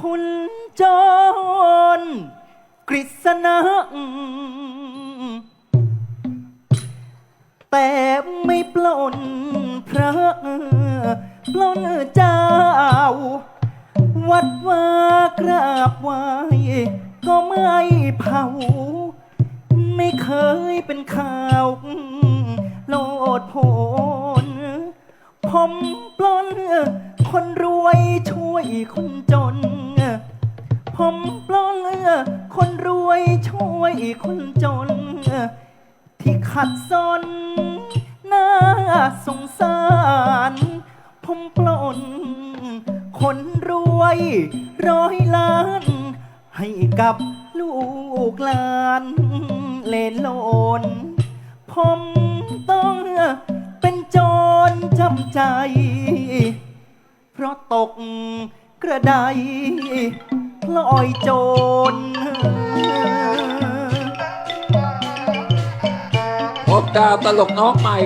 คุณจรกฤษณะแต่ไม่ปล้นพระปล้นเจ้า วัดว่ากราบไหวก็ไม่เผา ไม่เคยเป็นข่าวโลดโผนผมปล้นคนรวยช่วยคนจน ผมปล้นคนรวยช่วยคนจน ที่ขัดสนน่าสงสาร ผมปล้นคนรวยร้อยล้าน ให้กับลูกหลานเลนโลน ผมต้องเป็นโจรจำใจ เพราะตกกระได พลอยโจรพบดาวตลกน้องใหม่